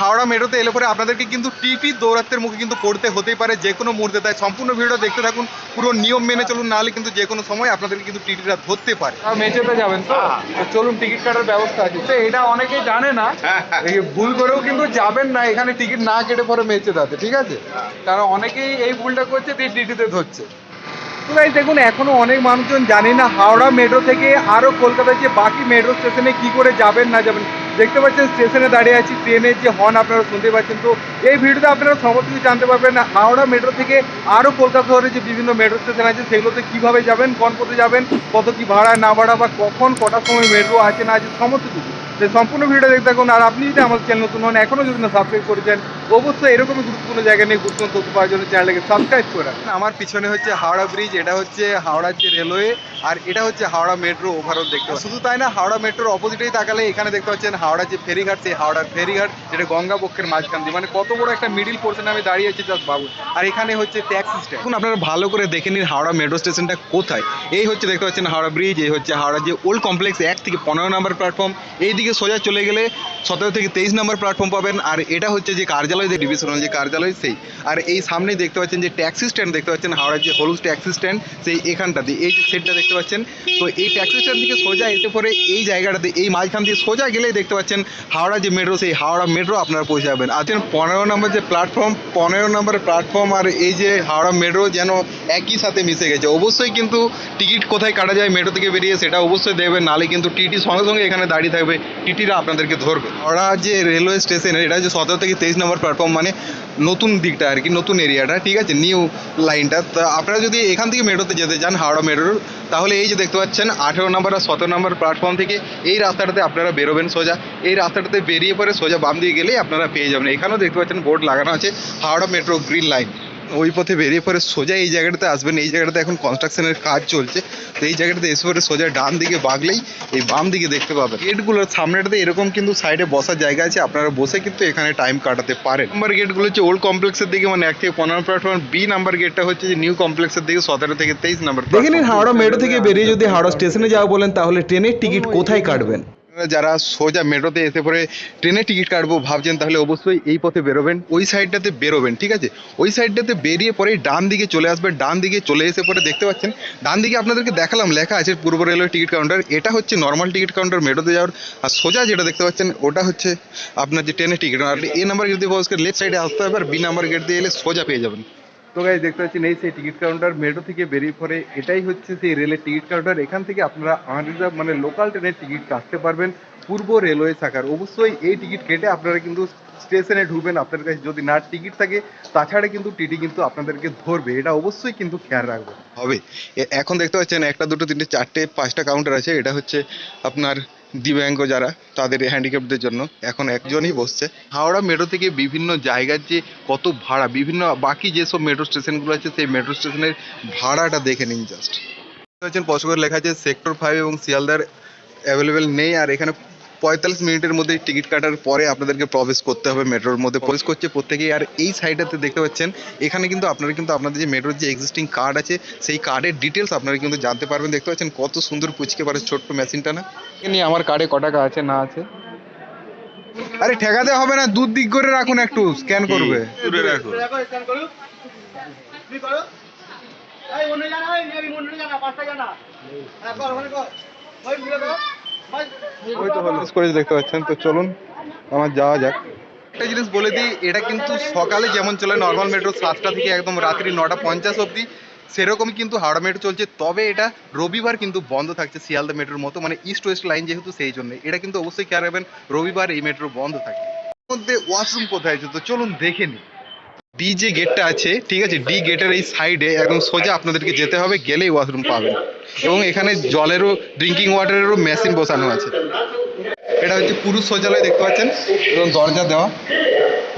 হাওড়া মেট্রোতে এলে পরে আপনাদেরকে কিন্তু টিটি দৌরাত্মের মুখে কিন্তু পড়তে হতেই পারে যে কোনো মুহূর্তে। তাই সম্পূর্ণ ভিডিওটা দেখতে থাকুন পুরো নিয়ম মেনে চলুন নাহলে কিন্তু যে কোনো সময় আপনাদেরকে কিন্তু টিটিটা ধরতে পারে। মেচেতে যাবেন তো? তো চলুন টিকিট কাটার ব্যবস্থা আছে। তো এটা অনেকেই জানে না ভুল করেও কিন্তু যাবেন না এখানে টিকিট না কেটে পরে মেচেদাতে ঠিক আছে? কারণ অনেকেই এই ভুলটা করছে দিয়ে টিটিতে ধরছে। দেখুন এখনও অনেক মানুষজন জানে না হাওড়া মেট্রো থেকে আরও কলকাতার যে বাকি মেট্রো স্টেশনে কি করে যাবেন না যাবেন। দেখতে পাচ্ছেন, স্টেশনে দাঁড়িয়ে আছি। ট্রেনের যে হর্ন আপনারা শুনতে পাচ্ছেন। তো এই ভিডিওতে আপনারা সমস্ত কিছু জানতে পারবেন। হাওড়া মেট্রো থেকে আরও কলকাতা শহরে যে বিভিন্ন মেট্রো স্টেশন আছে, সেগুলোতে কীভাবে যাবেন, কোন পথে যাবেন, কত কী ভাড়া, না ভাড়া, বা কখন, কটার সময় মেট্রো আছে, না আছে, সমস্ত কিছু। সেই সম্পূর্ণ ভিডিও দেখতে থাকুন। আর আপনি যদি আমার চ্যানেল নতুন হন, এখনও যদি না সাবস্ক্রাইব করেছেন অবশ্যই এরকমই গুরুত্বপূর্ণ জায়গা নিয়ে গুরুত্বপূর্ণ তথ্য পাওয়ার জন্য চ্যানেলকে সাবস্ক্রাইব করে আমার পিছনে হচ্ছে হাওড়া ব্রিজ এটা হচ্ছে হাওড়ার যে রেলওয়ে আর এটা হচ্ছে হাওড়া মেট্রো ওভারঅল দেখতে। শুধু তাই না হাওড়া মেট্রোর অপোজিটেই তাকালে এখানে দেখতে পাচ্ছেন হাওড়া যে ফেরিঘাট সেই হাওড়ার ফেরিঘাট যেটা গঙ্গা পক্ষের মাঝখান দিয়ে। মানে কত বড় একটা মিডিল পোর্শনে আমি দাঁড়িয়ে আছি জাস্ট বাবু আর এখানে হচ্ছে ট্যাক্সি স্ট্যান্ড এখন আপনারা ভালো করে দেখে নিন হাওড়া মেট্রো স্টেশনটা কোথায়। এই হচ্ছে দেখতে পাচ্ছেন হাওড়া ব্রিজ এই হচ্ছে হাওড়া যে ওল্ড কমপ্লেক্স এক থেকে পনেরো নম্বর প্ল্যাটফর্ম এইদিকে সোজা চলে গেলে সতেরো থেকে তেইশ নম্বর প্ল্যাটফর্ম পাবেন আর এটা হচ্ছে যে কার্যালয়, যে ডিভিশনাল যে কার্যালয়, সেই। আর এই সামনেই দেখতে পাচ্ছেন যে ট্যাক্সি স্ট্যান্ড, দেখতে পাচ্ছেন হাওড়ার যে হলুদ ট্যাক্সি স্ট্যান্ড, সেই এখানটাতে, এই যে সেটটা দেখতে পাচ্ছেন। তো এই ট্যাক্সি স্ট্যান্ড থেকে সোজা এসে পরে এই জায়গাটাতে, এই মাঝখান দিয়ে সোজা গেলেই দেখতে পাচ্ছেন হাওড়া যে মেট্রো সেই হাওড়া মেট্রো আপনারা পৌঁছে যাবেন। আর পনেরো নম্বর যে প্ল্যাটফর্ম পনেরো নম্বর প্ল্যাটফর্ম আর এই যে হাওড়া মেট্রো যেন একই সাথে মিশে গেছে। অবশ্যই কিন্তু টিকিট কোথায় কাটা যায় মেট্রো থেকে বেরিয়ে সেটা অবশ্যই দেবেন, নালে কিন্তু টিটি সঙ্গে সঙ্গে এখানে দাঁড়িয়ে থাকবে, টিটিরা আপনাদেরকে ধরবে। হাওড়া যে রেলওয়ে স্টেশন এটা হচ্ছে সতেরো থেকে তেইশ নম্বর প্ল্যাটফর্ম মানে নতুন দিকটা আর কি, নতুন এরিয়াটা ঠিক আছে? নিউ লাইনটা তা আপনারা যদি এখান থেকে মেট্রোতে যেতে চান, হাওড়া মেট্রোর তাহলে এই যে দেখতে পাচ্ছেন, আঠেরো নম্বর আর সতেরো নম্বর প্ল্যাটফর্ম থেকে এই রাস্তাটাতে আপনারা বেরোবেন সোজা। এই রাস্তাটাতে বেরিয়ে পরে সোজা বাম দিয়ে গেলেই আপনারা পেয়ে যাবেন। এখানেও দেখতে পাচ্ছেন বোর্ড লাগানো আছে, হাওড়া মেট্রো গ্রিন লাইন ওই পথে বেরিয়ে পরে সোজা এই জায়গাটাতে আসবেন। এই জায়গাটাতে এখন কনস্ট্রাকশনের কাজ চলছে। তো এই জায়গাটাতে এসে পরে সোজা ডান দিকে বাগলেই এই বাম দিকে দেখতে পাবেন। গেটগুলোর সামনেটাতে এরকম কিন্তু সাইডে বসার জায়গা আছে। আপনারা বসে কিন্তু এখানে টাইম কাটাতে পারেন। নাম্বার গেটগুলো হচ্ছে ওল্ড কমপ্লেক্সের দিকে মানে এক থেকে পনেরো প্ল্যাটফর্ম বি নাম্বার গেটটা হচ্ছে যে নিউ কমপ্লেক্সের দিকে সতেরো থেকে তেইশ নাম্বার দেখে নিন হাওড়া মেট্রো থেকে বেরিয়ে যদি হাওড়া স্টেশনে যাওয়া বলেন তাহলে ট্রেনের টিকিট কোথায় কাটবেন? যারা সোজা মেট্রোতে এসে পরে ট্রেনের টিকিট কাটবো ভাবছেন, তাহলে অবশ্যই এই পথে বেরোবেন। ওই সাইডটাতে বেরোবেন, ঠিক আছে? ওই সাইডটাতে বেরিয়ে পরে ডান দিকে চলে আসবে, ডান দিকে চলে এসে পরে দেখতে পাচ্ছেন, ডান দিকে আপনাদেরকে দেখালাম, লেখা আছে পূর্ব রেলওয়ে টিকিট কাউন্টার। এটা হচ্ছে নর্মাল টিকিট কাউন্টার মেট্রোতে যাওয়ার। আর সোজা যেটা দেখতে পাচ্ছেন, ওটা হচ্ছে আপনার যে ট্রেনের টিকিট। আর এ নাম্বার গেট দিয়ে লেফট সাইডে আসতে হবে আর বি নাম্বার গেট দিয়ে এলে সোজা পেয়ে যাবেন। তো গাইজ দেখতে পাচ্ছেন, এই সেই টিকিট কাউন্টার মেট্রো থেকে বেরিয়ে পরে এটাই হচ্ছে সেই রেলের টিকিট কাউন্টার এখান থেকে আপনারা আনরিজার্ভ মানে লোকাল ট্রেনের টিকিট কাটতে পারবেন পূর্ব রেলওয়ে শাখার। অবশ্যই এই টিকিট কেটে আপনারা কিন্তু স্টেশনে ঢুকবেন। আপনাদের কাছে যদি না টিকিট থাকে, তাছাড়া কিন্তু টিটি কিন্তু আপনাদেরকে ধরবে। এটা অবশ্যই কিন্তু খেয়াল রাখবেন। হবে। এখন দেখতে পাচ্ছেন, একটা, দুটো, তিনটে, চারটে, পাঁচটা কাউন্টার আছে। এটা হচ্ছে আপনার দিব্যাঙ্গ যারা তাদের হ্যান্ডিক্যাপদের জন্য এখন একজনই বসছে। হাওড়া মেট্রো থেকে বিভিন্ন জায়গার যে কত ভাড়া বিভিন্ন বাকি যেসব মেট্রো স্টেশনগুলো আছে সেই মেট্রো স্টেশনের ভাড়াটা দেখে নিন জাস্ট হচ্ছেন লেখা আছে সেক্টর ফাইভ এবং শিয়ালদার অ্যাভেলেবেল নেই আর এখানে পঁয়তাল্লিশ মিনিটের মধ্যে টিকিট কাটার পরে আপনাদেরকে প্রবেশ করতে হবে মেট্রোর মধ্যে। প্রবেশ করছে প্রত্যেকেই আর এই সাইডটাতে দেখতে পাচ্ছেন এখানে কিন্তু আপনারা কিন্তু আপনাদের যে মেট্রোর যে এক্সিস্টিং কার্ড আছে সেই কার্ডের ডিটেলস আপনারা কিন্তু জানতে পারবেন। দেখতে পাচ্ছেন কত সুন্দর পুচকে পারে ছোট্ট মেশিনটা না? নিয়ে আমার কার্ডে ক টাকা আছে না আছে? আরে ঠেকাতে হবে না দুধ দিক করে রাখুন একটু স্ক্যান করবে। দূরে রাখো। সকালে যেমন চলে নর্মাল মেট্রো সাতটা থেকে একদম রাত্রি নটা পঞ্চাশ অবধি, সেরকমই কিন্তু হাওড়া মেট্রো চলছে। তবে এটা রবিবার কিন্তু বন্ধ থাকছে শিয়ালদা মেট্রোর মতো মানে ইস্ট ওয়েস্ট লাইন যেহেতু সেই জন্য। এটা কিন্তু অবশ্যই খেয়াল রাখবেন, রবিবার এই মেট্রো বন্ধ থাকে। মধ্যে ওয়াশরুম কোথায় আছে? তো চলুন দেখে নিই। ডি যে গেটটা আছে, ঠিক আছে ডি গেটের এই সাইডে একদম সোজা আপনাদেরকে যেতে হবে, গেলেই ওয়াশরুম পাবেন। এবং এখানে জলেরও ড্রিঙ্কিং ওয়াটারেরও মেশিন বসানো আছে। এটা হচ্ছে পুরুষ শৌচালয়, দেখতে পাচ্ছেন? এবং দরজা দেওয়া।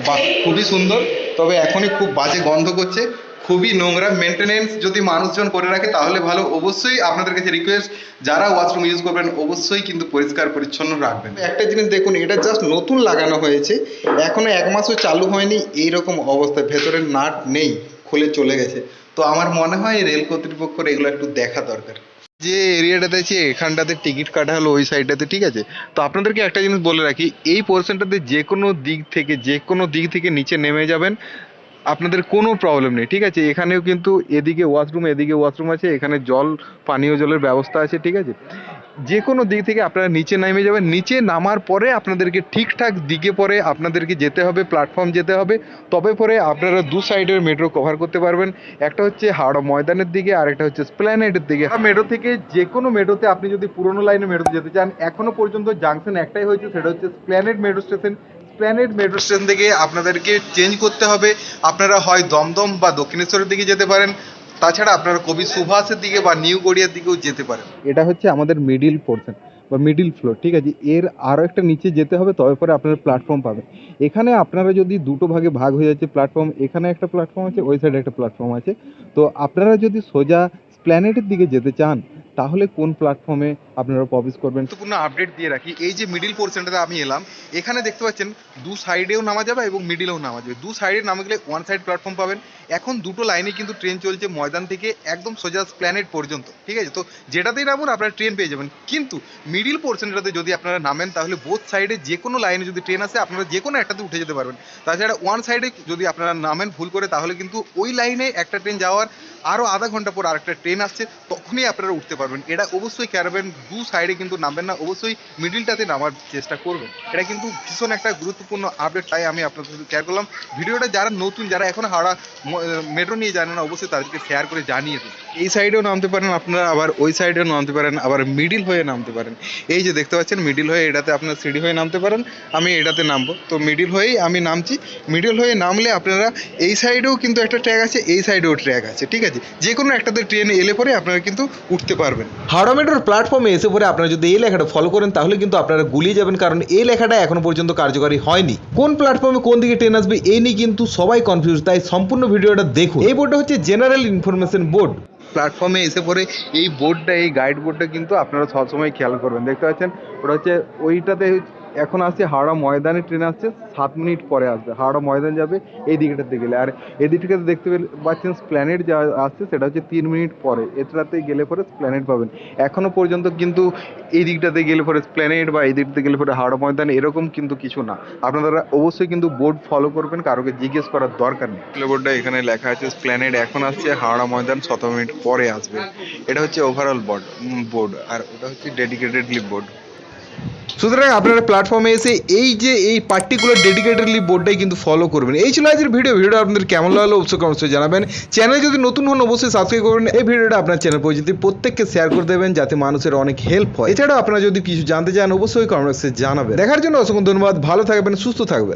বা খুবই সুন্দর। তবে এখনই খুব বাজে গন্ধ করছে। খুবই নোংরা মেনটেনেন্স যদি মানুষজন করে রাখে, তাহলে ভালো। অবশ্যই আপনাদের কাছে রিকোয়েস্ট যারা ওয়াশরুম ইউজ করবেন, অবশ্যই কিন্তু পরিষ্কার, পরিচ্ছন্ন রাখবেন। একটা জিনিস দেখুন, এটা জাস্ট নতুন লাগানো হয়েছে। এখনও এক মাসও চালু হয়নি, এইরকম অবস্থা। ভেতরে নাট নেই, খুলে চলে গেছে। তো আমার মনে হয় রেল কর্তৃপক্ষের এগুলো একটু দেখা দরকার। যে এরিয়াটাতে আছে এখানটাতে টিকিট কাটা হলো, ওই সাইডটাতে ঠিক আছে? তো আপনাদেরকে একটা জিনিস বলে রাখি, এই পোর্শনটাতে যে কোনো দিক থেকে যে কোনো দিক থেকে নিচে নেমে যাবেন। আপনাদের কোনো প্রবলেম নেই, ঠিক আছে? এখানেও কিন্তু এদিকে ওয়াশরুম এদিকে ওয়াশরুম আছে, এখানে জল, পানীয় জলের ব্যবস্থা আছে, ঠিক আছে? যে কোনো দিক থেকে আপনারা নিচে নেমে যাবেন, নিচে নামার পরে আপনাদেরকে ঠিকঠাক দিকে পরে আপনাদেরকে যেতে হবে প্ল্যাটফর্ম যেতে হবে, তবে পরে আপনারা দু সাইডের মেট্রো কভার করতে পারবেন। একটা হচ্ছে হাওড়া ময়দানের দিকে আর একটা হচ্ছে স্প্ল্যানেডের দিকে। মেট্রো থেকে যে কোনো মেট্রোতে আপনি যদি পুরোনো লাইনে মেট্রোতে যেতে চান এখনও পর্যন্ত জাংশন একটাই হয়েছে, সেটা হচ্ছে Esplanade metro station planet metro station থেকে আপনাদেরকে চেঞ্জ করতে হবে। আপনারা হয় দমদম বা দক্ষিণেশ্বরের দিকে যেতে পারেন। তাছাড়া আপনারা কবি সুভাষের দিকে বা নিউ গড়িয়ার দিকেও যেতে পারেন। এটা হচ্ছে আমাদের মিডিল পোর্শন বা মিডিল ফ্লোর ঠিক আছে? এর আরও একটা নিচে যেতে হবে, তবে পরে আপনারা প্ল্যাটফর্ম পাবেন। এখানে আপনারা যদি দুটো ভাগে ভাগ হয়ে যাচ্ছে প্ল্যাটফর্ম এখানে একটা প্ল্যাটফর্ম আছে, ওই সাইডে একটা প্ল্যাটফর্ম আছে। তো আপনারা যদি সোজা প্ল্যানেটের দিকে যেতে চান তাহলে কোন প্ল্যাটফর্মে আপনারা প্রবেশ করবেন? গুরুত্বপূর্ণ আপডেট দিয়ে রাখি। এই যে মিডিল পোর্শনটাতে আমি এলাম, এখানে দেখতে পাচ্ছেন দু সাইডেও নামা যাবে এবং মিডিলেও নামা যাবে। দু সাইডে নামা গেলে ওয়ান সাইড প্ল্যাটফর্ম পাবেন। এখন দুটো লাইনে কিন্তু ট্রেন চলছে ময়দান থেকে একদম সোজা প্ল্যানেট পর্যন্ত, ঠিক আছে? তো যেটাতেই নামুন, আপনারা ট্রেন পেয়ে যাবেন। কিন্তু মিডিল পোর্শনটাতে যদি আপনারা নামেন, তাহলে বোথ সাইডে যে কোনো লাইনে যদি ট্রেন আসে, আপনারা যে কোনো একটাতে উঠে যেতে পারবেন। তাছাড়া ওয়ান সাইডে যদি আপনারা নামেন ভুল করে, তাহলে কিন্তু ওই লাইনে একটা ট্রেন যাওয়ার আরও আধা ঘণ্টা পর আরেকটা ট্রেন আসছে, তখনই আপনারা উঠতে পারবেন। এটা অবশ্যই ক্যারাবেন দু সাইডে কিন্তু নামবেন না, অবশ্যই মিডিলটাতে নামার চেষ্টা করবেন। এটা কিন্তু ভীষণ একটা গুরুত্বপূর্ণ আপডেট তাই আমি আপনাদের সাথে শেয়ার করলাম। ভিডিওটা যারা নতুন, যারা এখন হাওড়া মেট্রো নিয়ে জানে না, অবশ্যই তাদেরকে শেয়ার করে জানিয়ে দিন। এই সাইডেও নামতে পারেন, আপনারা আবার ওই সাইডেও নামতে পারেন, আবার মিডিল হয়ে নামতে পারেন। এই যে দেখতে পাচ্ছেন মিডিল হয়ে এটাতে আপনার সিঁড়ি হয়ে নামতে পারেন, আমি এটাতে নামবো। তো মিডিল হয়েই আমি নামছি। মিডিল হয়ে নামলে আপনারা এই সাইডেও কিন্তু একটা ট্র্যাক আছে, এই সাইডেও ট্র্যাক আছে, ঠিক আছে? যে কোনো একটাতে ট্রেন এলে পরে আপনারা কিন্তু উঠতে পারবেন। হাওড়া মেট্রোর প্ল্যাটফর্মে এসে পরে আপনারা যদি এই লেখাটা ফলো করেন তাহলে কিন্তু আপনারা গুলিয়ে যাবেন কারণ এই লেখাটা এখনও পর্যন্ত কার্যকরী হয়নি। কোন প্ল্যাটফর্মে কোন দিকে ট্রেন আসবে এই নিয়ে কিন্তু সবাই কনফিউজ তাই সম্পূর্ণ ভিডিওটা দেখুন। এই বোর্ডটা হচ্ছে জেনারেল ইনফরমেশন বোর্ড প্ল্যাটফর্মে এসে পরে এই বোর্ডটা এই গাইড বোর্ডটা কিন্তু আপনারা সবসময় খেয়াল করবেন। দেখতে পাচ্ছেন ওটা হচ্ছে ওইটাতে এখন আসছে হাওড়া ময়দানে ট্রেন আসছে, সাত মিনিট পরে আসবে। হাওড়া ময়দান যাবে এই দিকটাতে গেলে। আর এই দিকটাতে দেখতে পেলে- পাচ্ছেন প্ল্যানেট যা আসছে, সেটা হচ্ছে তিন মিনিট পরে। এটাতে গেলে পরে প্ল্যানেট পাবেন। এখনও পর্যন্ত কিন্তু এই দিকটাতে গেলে পরে প্ল্যানেট বা এই দিকটাতে গেলে পরে হাওড়া ময়দান এরকম কিন্তু কিছু না। আপনারা অবশ্যই কিন্তু বোর্ড ফলো করবেন, কারোকে জিজ্ঞেস করার দরকার নেই। বোর্ডটা এখানে লেখা আছে প্ল্যানেট এখন আসছে, হাওড়া ময়দান সতেরো মিনিট পরে আসবে। এটা হচ্ছে ওভারঅল বোর্ড বোর্ড আর ওটা হচ্ছে ডেডিকেটেডলি বোর্ড সুতরাং আপনারা প্ল্যাটফর্মে এসে এই যে এই পার্টিকুলার ডেডিকেটেডলি বোর্ডটাই কিন্তু ফলো করবেন। এই ছিল আজকের ভিডিও ভিডিওটা আপনাদের কেমন লাগল অবশ্যই কমেন্টসে জানাবেন। চ্যানেল যদি নতুন হন, অবশ্যই সাবস্ক্রাইব করবেন। এই ভিডিওটা আপনার চ্যানেল পরিচিতি প্রত্যেককে শেয়ার করে দেবেন, যাতে মানুষের অনেক হেল্প হয়। এছাড়াও আপনারা যদি কিছু জানতে চান, অবশ্যই কমেন্টসে জানাবেন। দেখার জন্য অসংখ্য ধন্যবাদ। ভালো থাকবেন, সুস্থ থাকবেন।